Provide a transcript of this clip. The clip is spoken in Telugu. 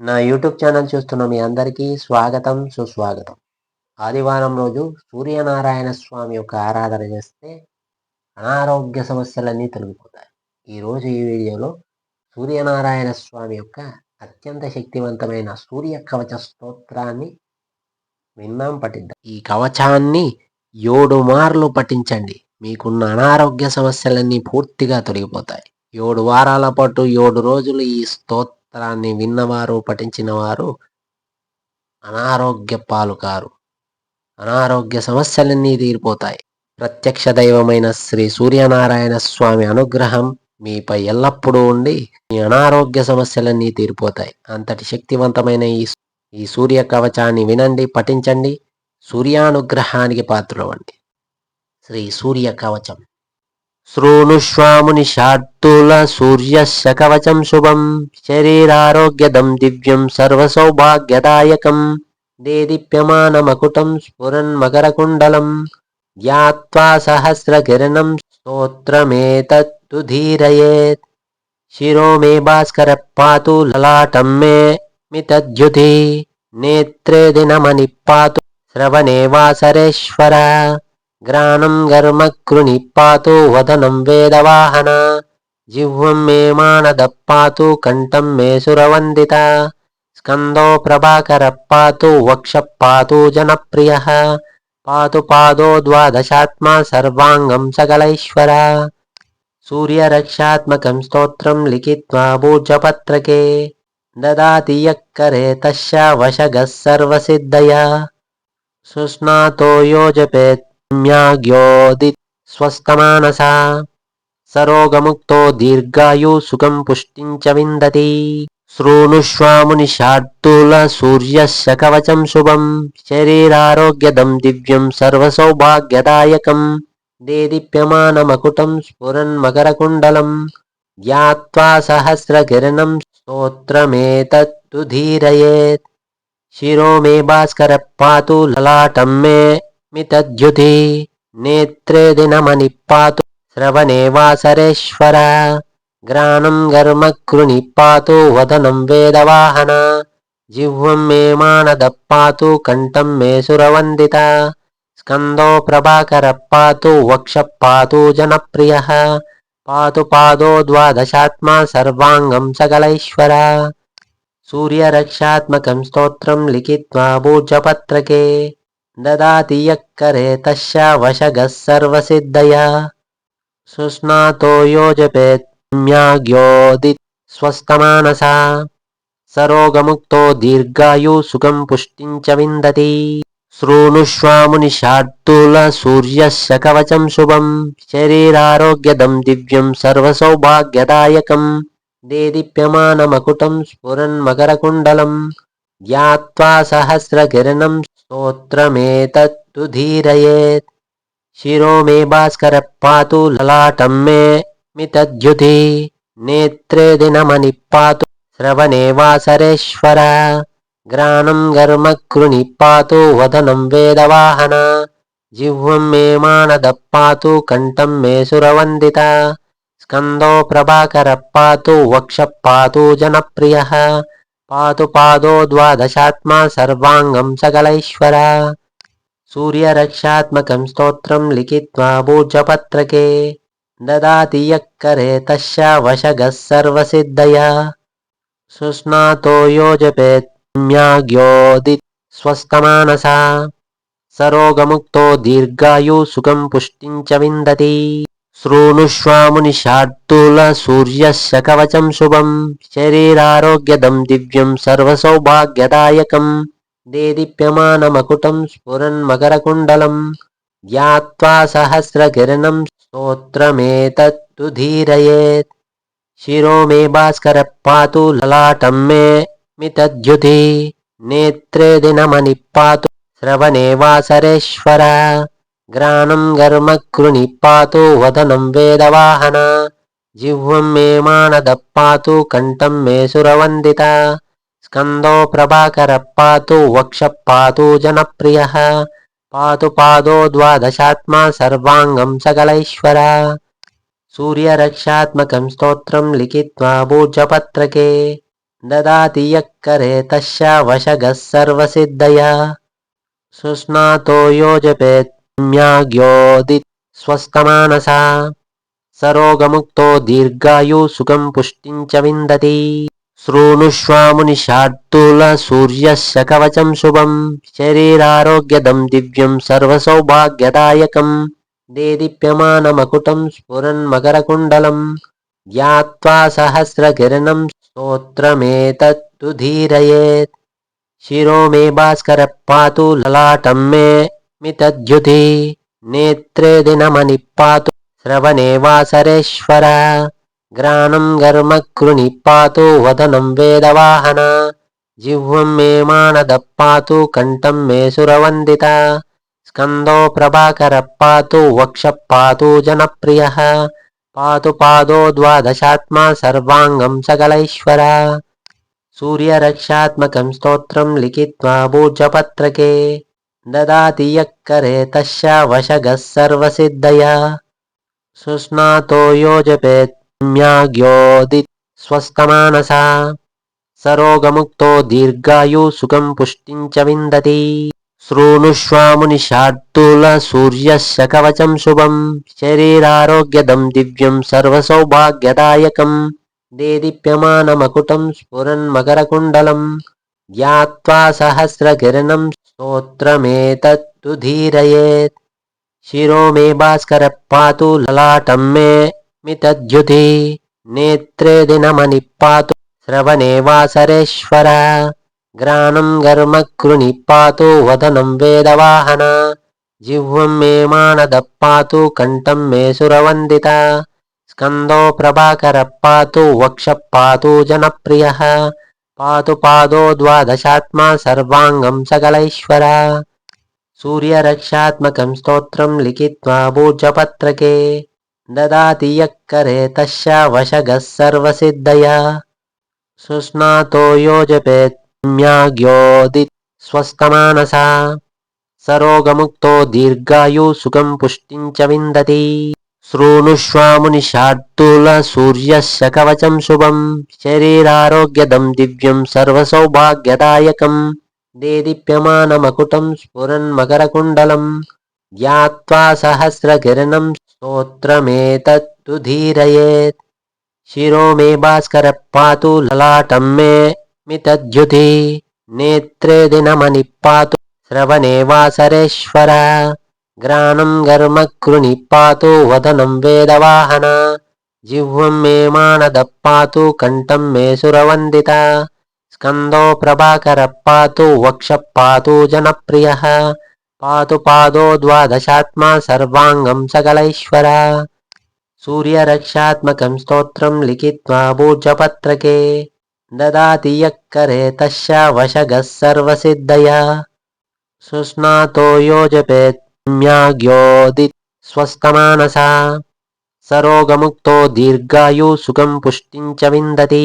నా యూట్యూబ్ ఛానల్ చూస్తున్న మీ అందరికీ స్వాగతం సుస్వాగతం. ఆదివారం రోజు సూర్యనారాయణ స్వామి యొక్క ఆరాధన చేస్తే అనారోగ్య సమస్యలన్నీ తొలగిపోతాయి. ఈరోజు ఈ వీడియోలో సూర్యనారాయణ స్వామి యొక్క అత్యంత శక్తివంతమైన సూర్య కవచ స్తోత్రాన్ని విన్నాం పఠిద్దాం. ఈ కవచాన్ని ఏడు మార్లు పఠించండి. మీకున్న అనారోగ్య సమస్యలన్నీ పూర్తిగా తొలగిపోతాయి. ఏడు వారాల పాటు ఏడు రోజులు ఈ శాస్త్రాన్ని విన్నవారు పఠించిన వారు అనారోగ్య పాలు కారు అనారోగ్య సమస్యలన్నీ తీరిపోతాయి. ప్రత్యక్ష దైవమైన శ్రీ సూర్యనారాయణ స్వామి అనుగ్రహం మీపై ఎల్లప్పుడూ ఉండి మీ అనారోగ్య సమస్యలన్నీ తీరిపోతాయి. అంతటి శక్తివంతమైన ఈ ఈ సూర్య కవచాన్ని వినండి పఠించండి. సూర్యానుగ్రహానికి పాత్రవండి శ్రీ సూర్య కవచం. శృణుష్వాముని షార్దూల సూర్యస్య కవచం శుభం శరీరారోగ్యదం దివ్యం సర్వసౌభాగ్యదాయకం దేదీప్యమానమకుటం స్ఫురన్మకరకుండలం ధ్యాత్వా సహస్రకిరణం స్తోత్రమేతత్తు ధీరయేత్ శిరో మే భాస్కర పాతు లలాటం మే మితద్యుతి నేత్రే దినమని పాతు శ్రవణే వాసరేశ్వర గ్రాణం గర్మకృణి పాతు వదనం వేదవాహన జిహ్వం మే మానద పాతు కంఠం మే సురవందిత స్కందో ప్రభాకర పాతు వక్ష పాతు జనప్రియ పాతు పాదో ద్వాదశాత్మా సర్వాంగం సకలైశ్వర సూర్యరక్షాత్మకం స్తోత్రం లిఖిత్వా భూజపత్రకే దదాతి యక్కరే తస్య వశగः సర్వసిద్ధయా సుస్నాతో యోజపేత్ మ్యాగ్యోది స్వస్థమానస సరోగముక్తో దీర్ఘాయు సుఖం పుష్టించ విందతి శృణుష్వాముని శార్దూల సూర్యస్య శుభం శరీరారోగ్యదం దివ్యం సర్వసౌభాగ్యదాయకం దేదీప్యమానమకుటం స్ఫురన్మకరకుండలం ధ్యాత్వా సహస్రకిరణం స్తోత్రమేతత్తు ధీరయేత్ శిరో మే భాస్కర పాతు లలాటం మే మితద్యుతి నేత్రే దినమని పాతు శ్రవణే వాసరేశ్వర గ్రాణం గర్మ కృణి పాతు వదనం వేదవాహన జిహ్వం మే మానద పాతు కంఠం మే సురవందిత స్కందో ప్రభాకర పాతు వక్ష పాతు జనప్రియ పాతు పాదో ద్వాదశాత్మా సర్వాంగం సకలైశ్వర సూర్యరక్షాత్మకం స్తోత్రం లిఖిత్వా భూజపత్రకే దదాతి యక్కరే తస్య వశగः సర్వసిద్ధయా సుస్నాతో యోజపేత్ మ్యాగ్యోది స్వస్తమానసా సరోగముక్తో దీర్ఘాయు సుఖం పుష్టిం చ విందతి శృణుష్వాముని శార్దూల సూర్యస్య కవచం శుభం శరీరారోగ్యదం దివ్యం సర్వసౌభాగ్యదాయకం స్తోత్రమేతత్తు ధీరయేత్ శిరో మే భాస్కర పాతు లలాటం మే మితద్యుతి నేత్రే దినమని పాతు శ్రవణే వాసరేశ్వర గ్రాణం గర్మకృణి పాతు వదనం వేదవాహన జిహ్వం మే మానద పాతు కంఠం మే సురవందిత స్కందో ప్రభాకర పాతు వక్ష పాతు జనప్రియ పాతు పాదో ద్వాదశాత్మా సర్వాంగం సకలైశ్వర. సూర్యరక్షాత్మకం స్తోత్రం లిఖిత్వా భూజపత్రకే దదాతి యక్కరే తస్య వశగः సర్వసిద్ధయా. సుస్నాతో యోజపేత్మ్యాగ్యోది మ్యాగ్యోది సరోగముక్తో దీర్ఘాయు సుఖం పుష్టించ విందతి. శృణుష్వాముని శార్దూల సూర్యస్య కవచం శుభం శరీరారోగ్యదం దివ్యం సర్వసౌభాగ్యదాయకం దేదీప్యమానమకుటం స్ఫురన్మకరకుండలం ధ్యాత్వా సహస్రకిరణం స్తోత్రమేతత్తు ధీరయేత్ శిరో మే భాస్కర పాతు లలాటం మే మితద్యుతి నేత్రే దినమని పాతు శ్రవణే వాసరేశ్వర घ्राणं घर्मकृणि पातु वदनं वेदवाहन जिह्वं मे मानदः पातु कण्ठं मे सुरवन्दित स्कन्दो प्रभाकरः पातु वक्षः पातु जनप्रियः पातु पादो द्वादशात्मा सर्वाङ्गं सकलैश्वर सूर्यरक्षात्मकं स्तोत्रं लिखित्वा भूर्जपत्रके ददाति यः करे तस्य वशगः सर्वसिद्धया सुस्नातो योजपेत् మ్యాగ్యోది స్వస్థమానస సరోగముక్తో దీర్ఘాయు సుఖం పుష్టించ విందతి శృణుష్వాముని శార్దుల సూర్యశ కవచం శుభం శరీరారోగ్యదం దివ్యం సర్వసౌభాగ్యదాయకం దేదీప్యమానమకుటం స్ఫురన్మకరకుండలం ధ్యాత్వా సహస్రకిరణం స్తోత్రమేతత్తు ధీరయేత్ శిరో మే భాస్కర పాతు లలాటం మే మితద్యుతి నేత్రే దినమని పాతు శ్రవణే వాసరేశ్వర గ్రాణం గర్మ కృణి పాతు వదనం వేదవాహన జిహ్వం మే మానద పాతు కంఠం మే సురవందిత స్కందో ప్రభాకర పాతు వక్ష పాతు జనప్రియ పాతు పాదో ద్వాదశాత్మ సర్వాంగం సకలైశ్వర సూర్యరక్షాత్మకం స్తోత్రం లిఖిత్వా భూజపత్రకే దదాతి యక్కరే తశ్యావశగ సుస్నాతో యోజపేత్మ్యాగ్యోది స్వస్థమానసా సరోగముక్తో దీర్ఘాయు సుఖం పుష్టించ విందతి శృణుష్వామునిషార్దూల సూర్యస్య కవచం శుభం శరీరారోగ్యదం దివ్యం సర్వసౌభాగ్యదాయకం దేదీప్యమానమకుటం స్ఫురన్మకరకుండలం జ్ఞాత్వా సహస్రకిరణం స్తోత్రమేతత్తు ధీరయేత్ శిరో మే భాస్కర పాతు లలాటం మే మితద్యుతి నేత్రే దినమని పాతు శ్రవణే వాసరేశ్వర గ్రాణం గర్మకృని పాతు వదనం వేదవాహన జిహ్వం మే మానద పాతు కంఠం మే సురవందిత స్కందో ప్రభాకర పాతు వక్ష పాతు జనప్రియ పాతు పాదో ద్వాదశాత్మా సర్వాంగం సకలైశ్వర సూర్యరక్షాత్మకం స్తోత్రం లిఖిత్వా భూజపత్రకే దదాతి యక్కరే తశ్శావశగ సర్వసిద్ధయా సుస్నాతో యోజపేత్మ్యాగ్యోది స్వస్థమానసా సరోగముక్తో దీర్ఘాయు సుఖం పుష్టించ విందతి శృణుష్వామునిషార్దూల సూర్యస్య కవచం శుభం శరీరారోగ్యదం దివ్యం సర్వసౌభాగ్యదాయకం దేదీప్యమానమకుటం స్ఫురన్మకరకుండలం ధ్యాత్వా సహస్రకిరణం స్తోత్రమేతత్తు ధీరయేత్ శిరో మే భాస్కర పాతు లలాటం మే మితద్యుతి నేత్రే దినమని పాతు శ్రవణే వాసరేశ్వర గ్రాణం గర్మకృణి పాతు వదనం వేదవాహన జిహ్వం మే మానద పాతు కంఠం మే సురవందిత స్కందో ప్రభాకర పాతు వక్ష పాతు జనప్రియ పాతు పాదో ద్వాదశాత్మా సర్వాంగం సకలైశ్వర సూర్యరక్షాత్మకం స్తోత్రం లిఖిత్వా భూజపత్రకే దదాతి యక్కరే తస్య వశగ సర్వసిద్ధయా సుస్నాతో యోజపేత్ రమ్యాగ్యోది స్వస్థమానస సరోగముక్తో దీర్ఘాయు సుఖం పుష్టించ విందతి